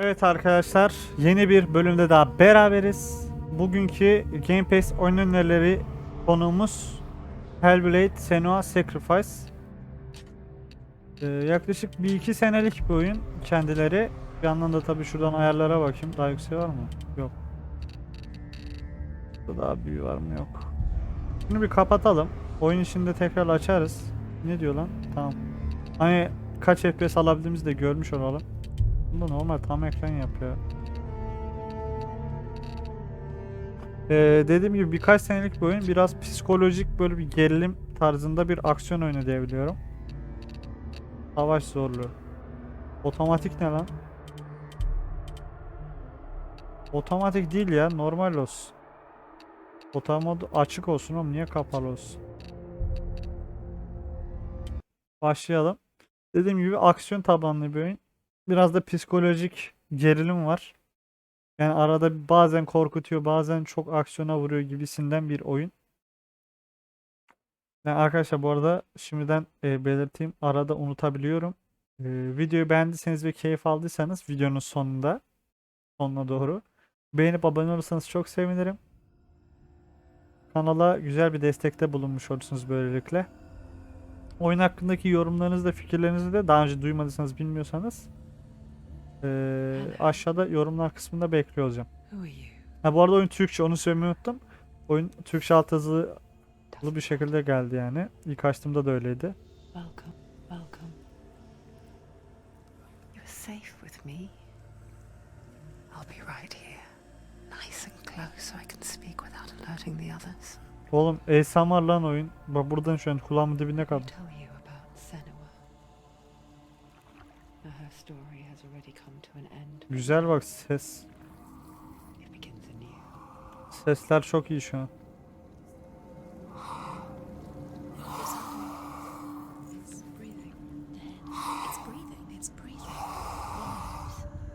Evet arkadaşlar yeni bir bölümde daha beraberiz. Bugünkü Game Pass oyun önerileri konuğumuz Hellblade Senua Sacrifice. Ee, yaklaşık bir iki senelik bir oyun kendileri. Bir yandan da tabii şuradan ayarlara bakayım. Daha yüksek var mı? Yok. Burada daha büyüğü var mı? Yok. Bunu bir kapatalım. Oyun içinde tekrar açarız. Ne diyor lan? Tamam. Hani kaç FPS alabildiğimizi de görmüş olalım. Bunda normal tam ekran yapıyor. Ee, dediğim gibi birkaç senelik bir oyun. Biraz psikolojik böyle bir gerilim tarzında bir aksiyon oyunu diyebiliyorum. Savaş zorluğu. Otomatik ne lan? Otomatik değil ya. Normal olsun. Otomod açık olsun oğlum. Niye kapalı olsun? Başlayalım. Dediğim gibi aksiyon tabanlı bir oyun. Biraz da psikolojik gerilim var. Yani arada bazen korkutuyor, bazen çok aksiyona vuruyor gibisinden bir oyun. Ben arkadaşlar bu arada şimdiden e, belirteyim. Arada unutabiliyorum. E, videoyu beğendiyseniz ve keyif aldıysanız videonun sonunda sonuna doğru beğenip abone olursanız çok sevinirim. Kanala güzel bir destekte bulunmuş olursunuz böylelikle. Oyun hakkındaki yorumlarınızı da fikirlerinizi de daha önce duymadıysanız bilmiyorsanız eee, aşağıda yorumlar kısmında bekliyor olacağım. Ha bu arada oyun Türkçe onu söylemeyi unuttum. Oyun Türkçe alt yazılı bir şekilde geldi yani. İlk açtığımda da öyleydi. Welcome, welcome. You're safe with me. I'll be right here, nice and close, so I can speak without alerting the others. Oğlum ASMR lan oyun. Bak buradan şu an kulağımın dibine kaldı. Güzel bak ses. Sesler çok iyi şu an.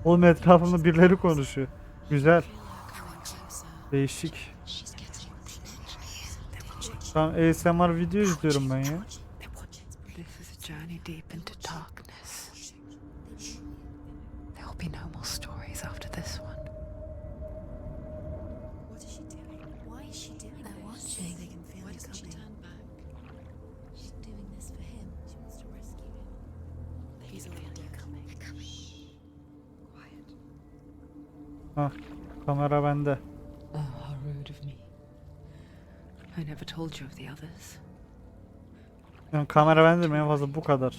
Oğlum etrafımda birileri konuşuyor. Güzel. Değişik. Şu an ASMR video izliyorum ben ya. Told you of the others. Yani kamera bende mi en fazla bu kadar.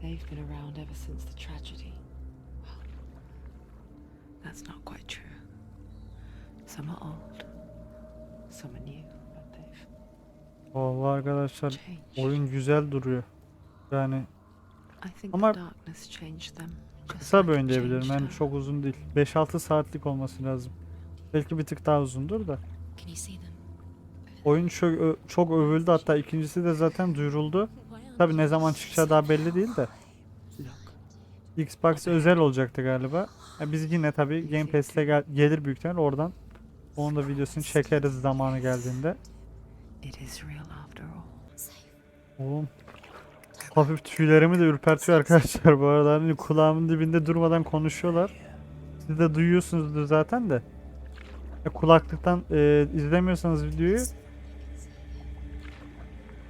They've been around ever since the tragedy. Well, that's not quite true. Some are old, some are new, but they've Vallahi arkadaşlar oyun güzel duruyor. Yani I think Ama the darkness changed them. just kısa bir oyun diyebilirim. Yani çok uzun değil. 5-6 saatlik olması lazım. Belki bir tık daha uzundur da. Can you see them? Oyun çok, çok övüldü hatta ikincisi de zaten duyuruldu. Tabi ne zaman çıkacağı daha belli değil de. Xbox özel olacaktı galiba. Ya biz yine tabi Game Pass'te gel- gelir büyük ihtimal oradan. Onun da videosunu çekeriz zamanı geldiğinde. Oğlum. Hafif tüylerimi de ürpertiyor arkadaşlar bu arada. Hani kulağımın dibinde durmadan konuşuyorlar. Siz de duyuyorsunuzdur zaten de. Ya kulaklıktan e, izlemiyorsanız videoyu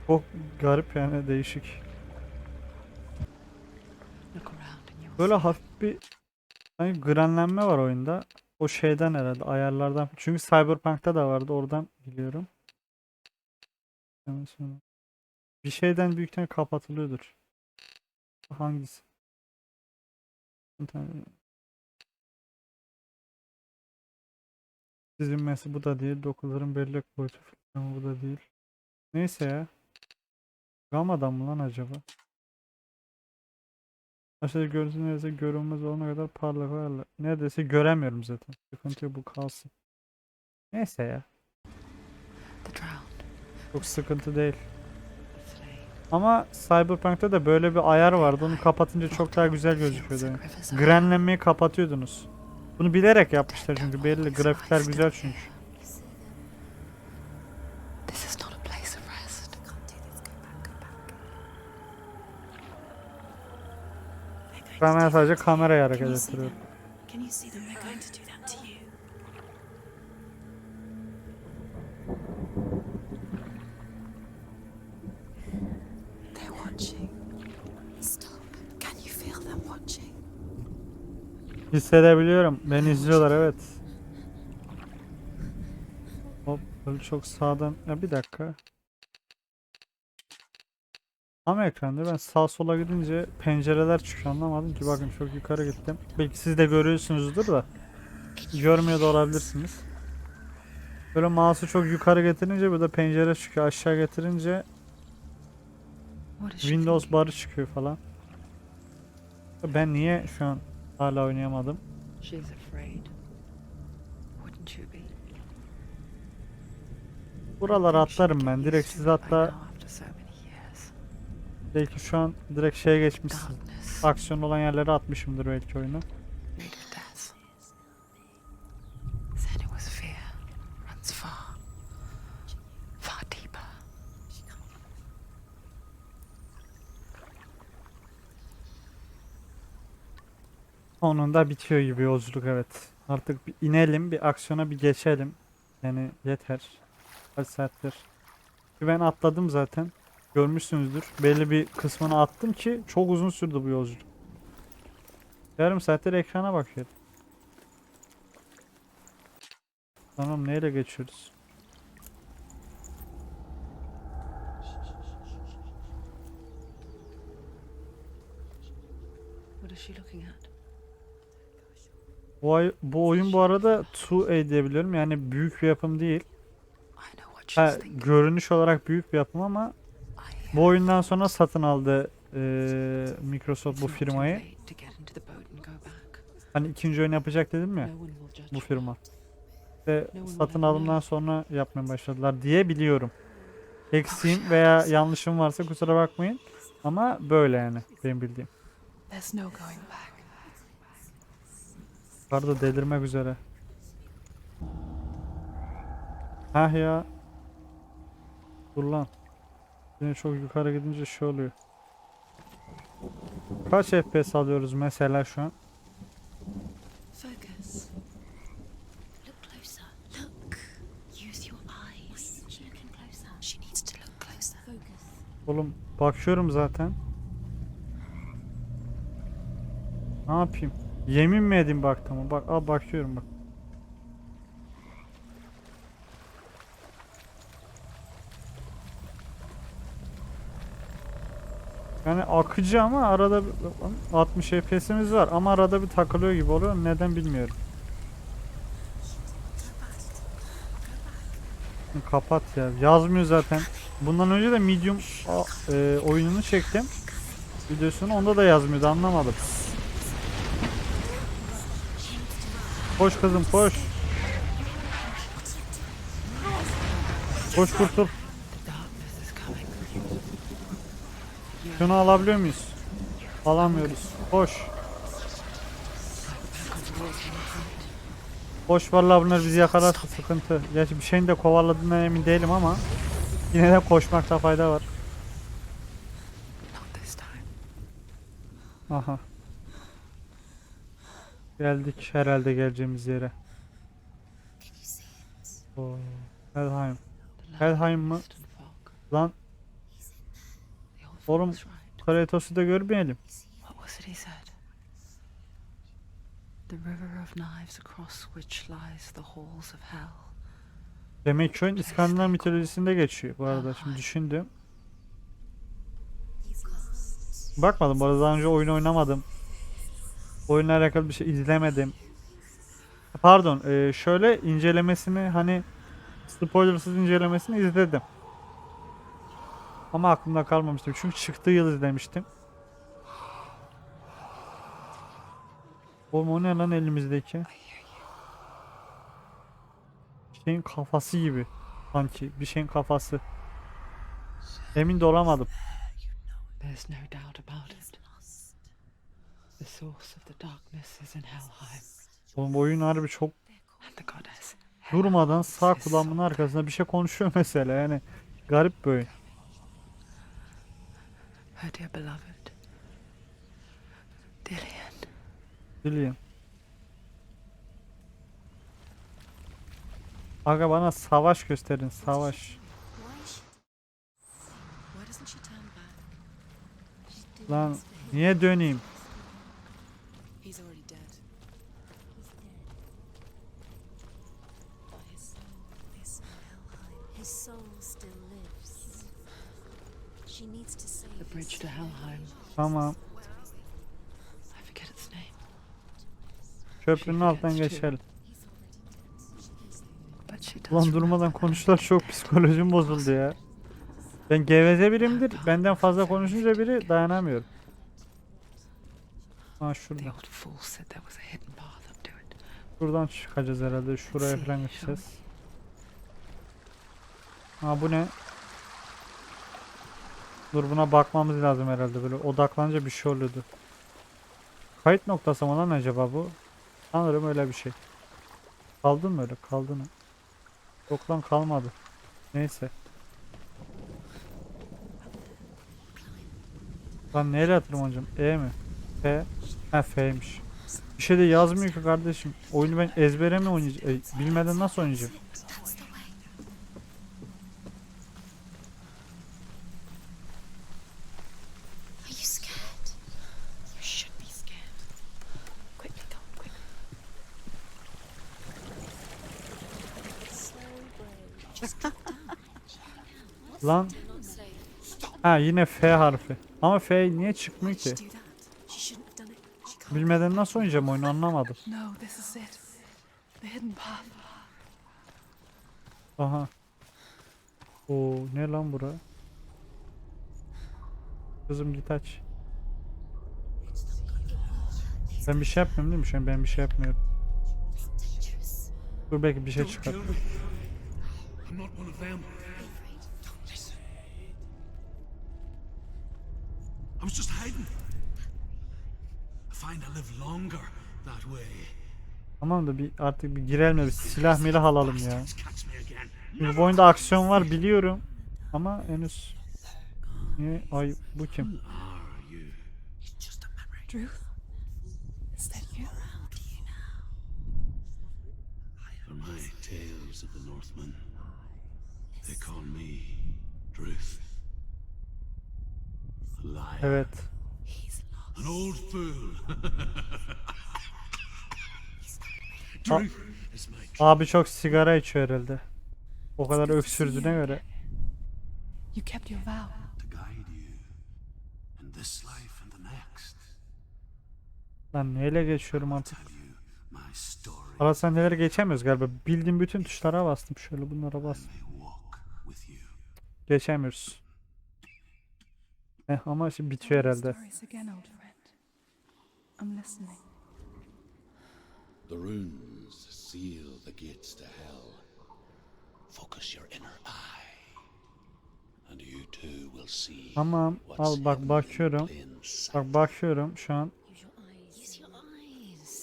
çok garip yani değişik. Böyle hafif bir hani grenlenme var oyunda. O şeyden herhalde ayarlardan. Çünkü Cyberpunk'ta da vardı oradan biliyorum. Bir şeyden büyük ihtimalle kapatılıyordur. Hangisi? Tane- Çizilmesi bu da değil. Dokuların bellek boyutu falan bu da değil. Neyse ya. Gamma'dan mı lan acaba? Aşağıda görüntü neredeyse görünmez olana kadar parlak ayarla. Neredeyse göremiyorum zaten. Sıkıntı bu kalsın. Neyse ya. Çok sıkıntı değil. Ama Cyberpunk'ta da böyle bir ayar vardı. Onu kapatınca çok daha güzel gözüküyordu. yani. Grenlenmeyi kapatıyordunuz. Bunu bilerek yapmışlar çünkü belli. Grafikler güzel çünkü. This is not a place of rest. Can't do this. Go back. Go back. Ben sadece kamerayı hareket ettiriyorum. Hissedebiliyorum. Beni izliyorlar evet. Hop böyle çok sağdan. Ya bir dakika. Ama ekranda ben sağ sola gidince pencereler çıkıyor anlamadım ki bakın çok yukarı gittim. Belki siz de görüyorsunuzdur da görmüyor da olabilirsiniz. Böyle mouse'u çok yukarı getirince burada pencere çıkıyor aşağı getirince Windows barı çıkıyor falan. Ben niye şu an hala oynayamadım? She's afraid. Wouldn't you be? Buralara Maybe she atlarım ben. Direkt siz hatta now after so many years. Belki şu an direkt şeye. Darkness, Aksiyon olan yerlere atmışımdır belki oyunu. deeper. Sonunda bitiyor gibi yolculuk evet. Artık bir inelim, bir aksiyona bir geçelim. Yani yeter. Kaç saattir. Ben atladım zaten. Görmüşsünüzdür. Belli bir kısmını attım ki çok uzun sürdü bu yolculuk. Yarım saattir ekrana bakıyorum. Tamam neyle geçiyoruz? Bu, ay- bu oyun bu arada 2A diye biliyorum. Yani büyük bir yapım değil. Ha, görünüş olarak büyük bir yapım ama bu oyundan sonra satın aldı eee, Microsoft bu firmayı. Hani ikinci oyun yapacak dedim ya bu firma. Will satın alımdan sonra yapmaya başladılar diye biliyorum. Eksiğim veya yanlışım varsa kusura bakmayın. Ama böyle yani benim bildiğim. Yukarıda delirmek üzere. Hah ya. Dur lan. Yine çok yukarı gidince şey oluyor. Kaç FPS alıyoruz mesela şu an? Oğlum bakıyorum zaten. Ne yapayım? Yemin mi edeyim baktım? Bak, al bakıyorum bak. Yani akıcı ama arada bir- 60 FPS'imiz var ama arada bir takılıyor gibi oluyor. Neden bilmiyorum. Kapat ya. Yazmıyor zaten. Bundan önce de Medium e, oyununu çektim. Videosunu onda da yazmıyordu anlamadım. Koş kızım koş. Koş kurtul. The darkness is coming. Şunu alabiliyor muyuz? Alamıyoruz. Koş. Koş vallahi bunlar bizi yakalarsa sıkıntı. Gerçi bir şeyin de kovaladığından emin değilim ama yine de koşmakta fayda var. Aha. Geldik herhalde geleceğimiz yere. Oo, Helheim. Helheim mı? Lan Oğlum. Kratos'u da görmeyelim. What was it he said? The river of knives across which lies the halls of hell. Demek ki oyun İskandinav mitolojisinde geçiyor bu arada. Şimdi düşündüm. Bakmadım bu arada daha önce oyun oynamadım. Oyunla alakalı bir şey izlemedim. Pardon, e, şöyle incelemesini hani spoilersız incelemesini izledim. Ama aklımda kalmamıştı. Çünkü çıktığı yıl izlemiştim. Oğlum o ne lan elimizdeki? Bir şeyin kafası gibi. Sanki bir şeyin kafası. Emin de olamadım. There's no doubt about it. The source of the darkness is in Helheim. Oğlum bu oyun harbi çok durmadan sağ kulağımın arkasında bir şey konuşuyor mesela yani garip böyle. Her dear beloved. Delia. Biliyorum. Aga bana savaş gösterin savaş. Lan niye döneyim? Bridge to Helheim. Tamam. I forget its name. Köprünün altından geçelim. Remember durmadan when konuştular çok psikolojim bozuldu ya. Ben geveze birimdir. Benden fazla konuşunca biri dayanamıyorum. Ha şurada. Şuradan çıkacağız herhalde. Şuraya falan gideceğiz. Ha bu ne? Dur buna bakmamız lazım herhalde böyle odaklanınca bir şey oluyordu. Kayıt noktası mı lan acaba bu? Sanırım öyle bir şey. Kaldın mı öyle? Kaldın mı? Yok lan kalmadı. Neyse. Lan neyle tırmanacağım? E mi? F. Ha F'ymiş. Bir şey de yazmıyor ki kardeşim. Oyunu ben ezbere mi oynayacağım? E, bilmeden nasıl oynayacağım? That's the way. Are you scared? You should be scared. Quickly, go, quick. So brave. Just drop down. Lan ha yine F harfi. Ama F niye çıkmıyor ki? Bilmeden nasıl oynayacağım oyunu anlamadım. Aha. Oo ne lan bura? Kızım git aç. Ben bir şey yapmıyorum değil mi şu an? Ben bir şey yapmıyorum. Dur belki bir şey çıkar. I was just hiding. I find I live longer that way. Tamam da bir artık bir girelim bir silah milah alalım ya. Bu oyunda aksiyon var biliyorum. Ama henüz... Niye? Ay bu kim? My tales of the Northmen, they call me Druth. Evet. An old fool. A- Abi çok sigara içiyor herhalde. O kadar öksürdüğüne göre. You kept your vow. to guide you in this life and the next. Lan neyle geçiyorum artık? Story. Ara sahneleri geçemiyoruz galiba. Bildiğim bütün tuşlara bastım. Şöyle bunlara bastım. Geçemiyoruz. Eh ama şimdi bitiyor herhalde. The runes seal the gates to hell. Focus your inner eye, and you too will see. Tamam. what's Al bak bakıyorum. Bak bakıyorum şu an.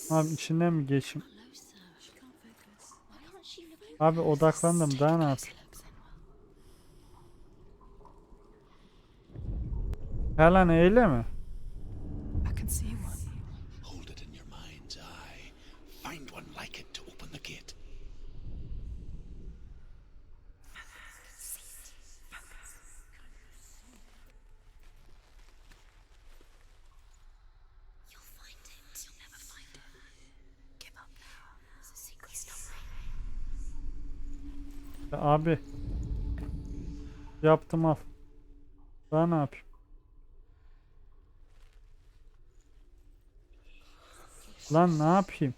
Abi içinden mi geçeyim? Abi odaklandım daha ne yapayım? A secret. Stop. Ya Abi. Yaptım al. Daha ne yapayım? Lan ne yapayım?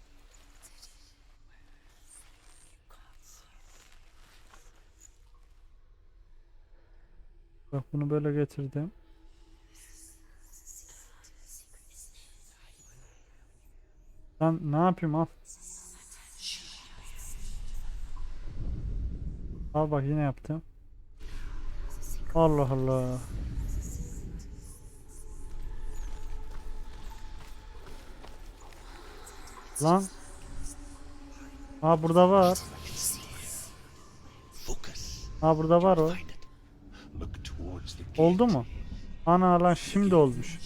Bak bunu böyle getirdim. Lan ne yapayım al. Al bak yine yaptım. Allah Allah. Lan. Ha burada var. Ha burada var o. Oldu mu? Ana lan şimdi olmuş.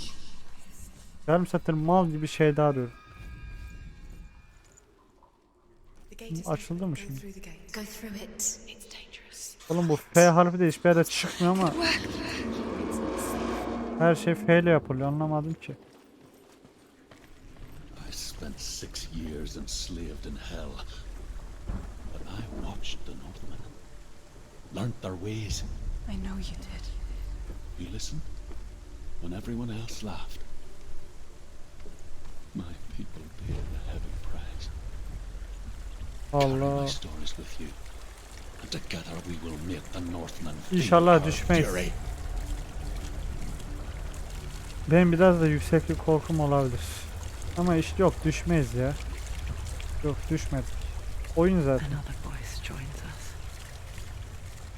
Yarım saattir mal gibi şey daha diyorum. Açıldı mı şimdi? Oğlum bu F harfi de hiçbir yerde çıkmıyor ama her şey F ile yapılıyor anlamadım ki. I spent six years enslaved in hell, but I watched the Northmen, learnt their ways. I know you did. You listened when everyone else laughed. My people paid a heavy price. Carry Allah. my stories with you, and together we will make the Northmen feel İnşallah our düşmeyiz. fury. Benim biraz da yükseklik korkum olabilir. Ama işte yok düşmeyiz ya. Yok düşmedik. Oyun zaten. Another voice joins us.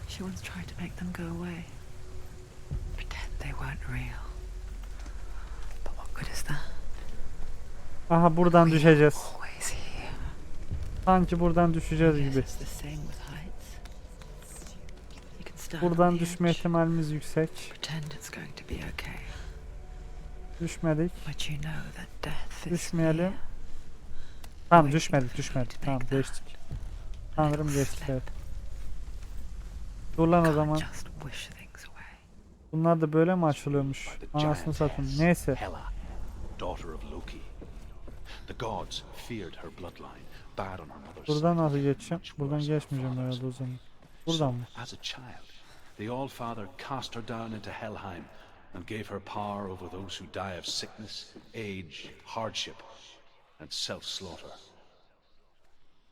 She once tried to make them go away. Pretend they weren't real. But what good is that? Aha buradan düşeceğiz. Sanki buradan düşeceğiz gibi. Buradan düşme ihtimalimiz yüksek. pretend it's going to be okay, Düşmedik. but you know that death is Düşmeyelim. Tamam düşmedik düşmedik. Tamam geçtik. Sanırım next geçtik evet. Dur lan o zaman. Bunlar da böyle mi açılıyormuş? Anasını. Hes, Neyse. Buradan nasıl geçeceğim? Buradan geçmeyeceğim herhalde o zaman. Buradan mı? As a child, the Allfather cast her down into Helheim and gave her power over those who die of sickness, age, hardship, and self-slaughter.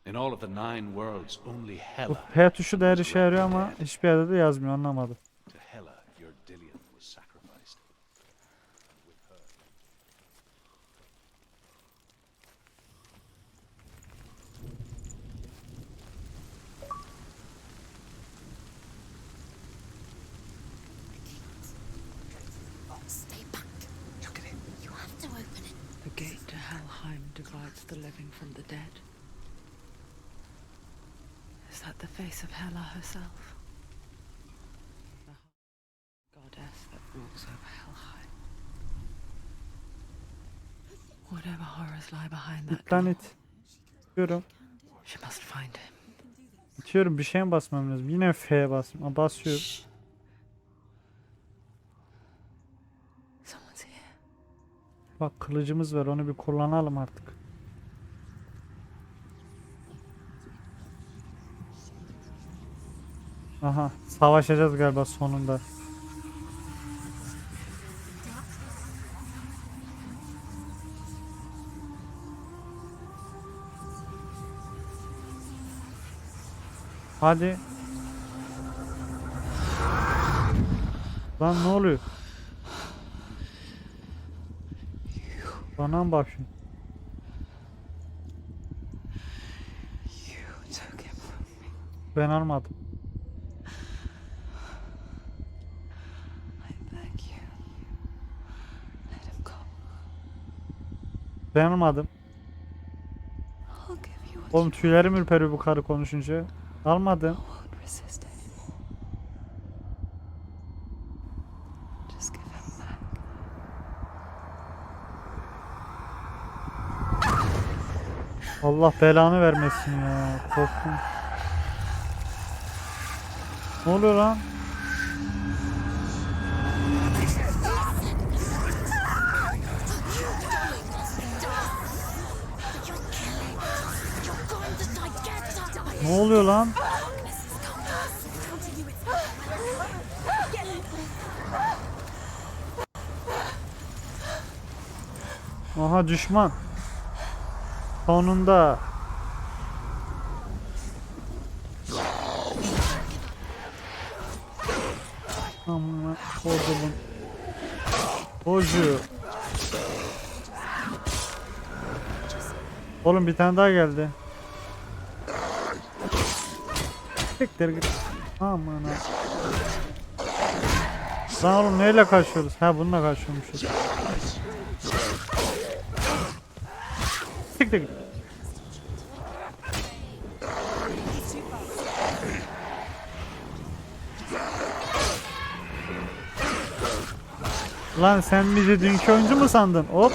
In all of the nine worlds, only Bu Hela, P tuşu da her işe yarıyor ama hiçbir yerde de yazmıyor anlamadım. to Hela, your Dillion was sacrificed. Stay back. Look at him. You have to open it. The gate to Helheim divides the living from the dead. Is that the face of Hela herself? The goddess that walks over Helheim. Whatever horrors lie behind that it. İtiyorum. she must find him. İtiyorum bir şeye mi basmam lazım? Yine F'ye. Aa, basıyorum. Shh. Someone's here. Bak kılıcımız var onu bir kullanalım artık. Aha savaşacağız galiba sonunda. Hadi. Lan ne oluyor? From me. Ben almadım. Ben almadım. Oğlum tüylerim ürperiyor bu karı konuşunca. Almadım. Allah belanı vermesin ya. Korktum. Ne oluyor lan? Ne oluyor lan? Aha düşman. Sonunda. Amına kodumun. Bocu. Oğlum bir tane daha geldi. Siktir git. Aman. Lan oğlum neyle kaçıyoruz? Ha bununla kaçıyormuşuz. Siktir git. Lan sen bizi dünkü oyuncu mu sandın? Hop.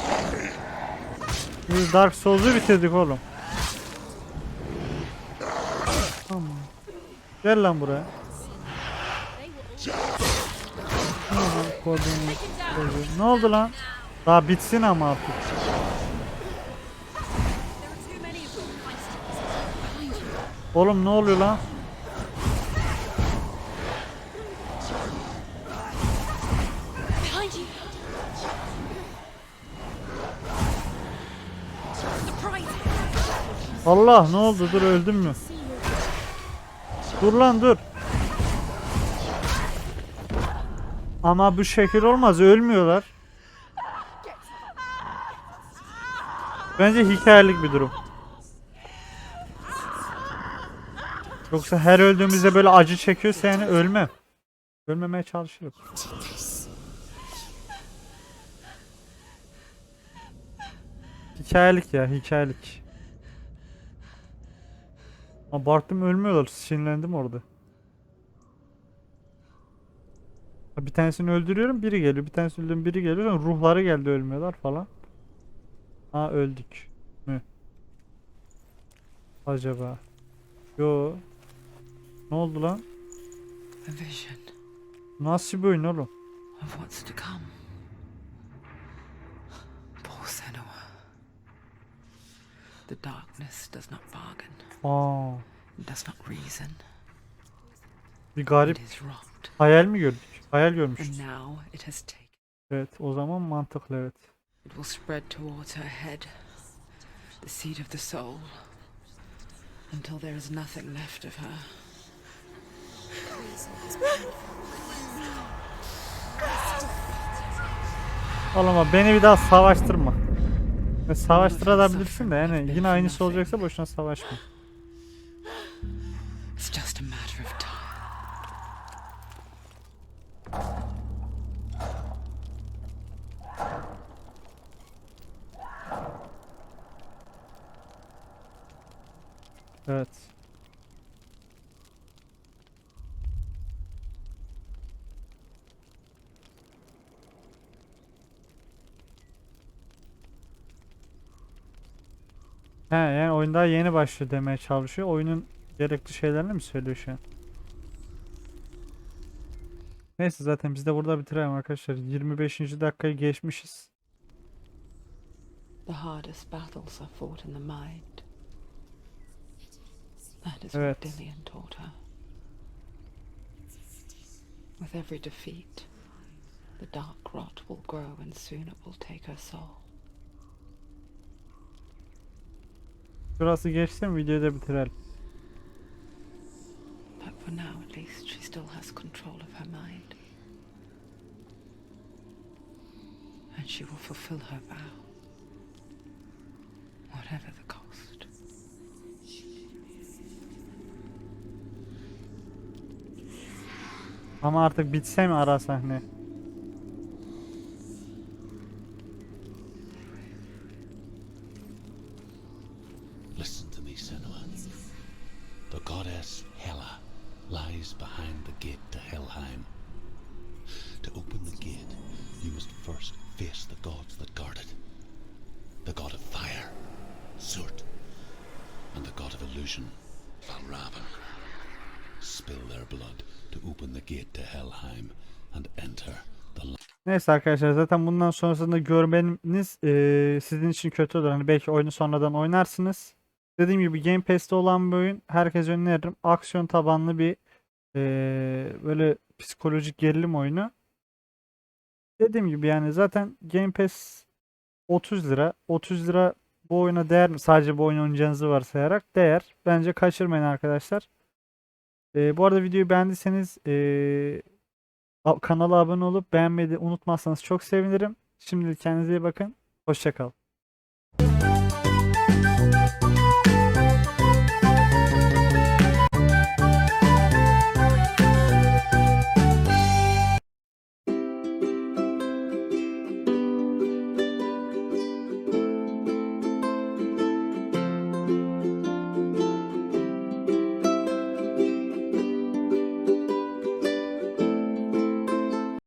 Biz Dark Souls'u bitirdik oğlum. Gel lan buraya. Ne oldu lan? Daha bitsin ama artık. Oğlum ne oluyor lan? Allah ne oldu? Dur öldüm mü? Dur lan dur. Ama bu şekil olmaz. Ölmüyorlar. Bence hikayelik bir durum. Yoksa her öldüğümüzde böyle acı çekiyorsa yani ölmem. Ölmemeye çalışırım. Hikayelik ya hikayelik. Abarttım ölmüyorlar. Sinirlendim orada. Bir tanesini öldürüyorum biri geliyor. Bir tanesini öldürüyorum biri geliyor. Ruhları geldi ölmüyorlar falan. Ha öldük. Mü? Acaba. Yo. Ne oldu lan? A vision Nasıl bir oyun oğlum? The darkness does not bargain, Aa, does not reason. bir garip hayal mi gördük? Hayal görmüşüz. Evet, o zaman mantıklı evet. It will spread towards her head, the seat of the soul, until there is nothing left of her. Oğlum beni bir daha savaştırma. Savaştırabilirsin de yani yine aynısı olacaksa boşuna savaşma. Oyun daha yeni başlıyor demeye çalışıyor. Oyunun gerekli şeylerini mi söylüyor şu an? Neyse zaten biz de burada bitirelim arkadaşlar. 25. dakikayı geçmişiz. The hardest battles are fought in the mind. That is Evet. what Dillian taught her. With every defeat, the dark rot will grow and soon it will take her soul. Şurası geçsin videoyu da bitirelim. But for now, at least, she still has control of her mind. And she will fulfill her vow, whatever the cost. Ama artık bitse mi ara sahne? Neyse arkadaşlar zaten bundan sonrasında görmeniz eee, sizin için kötü olur. Hani belki oyunu sonradan oynarsınız. Dediğim gibi Game Pass'te olan bir oyun. Herkese öneririm. Aksiyon tabanlı bir eee, böyle psikolojik gerilim oyunu. Dediğim gibi yani zaten Game Pass 30 lira. 30 lira bu oyuna değer mi? Sadece bu oyunu oynayacağınızı varsayarak değer. Bence kaçırmayın arkadaşlar. Eee, bu arada videoyu beğendiyseniz A- Kanala abone olup beğenmeyi unutmazsanız çok sevinirim. Şimdilik kendinize iyi bakın. Hoşça kalın.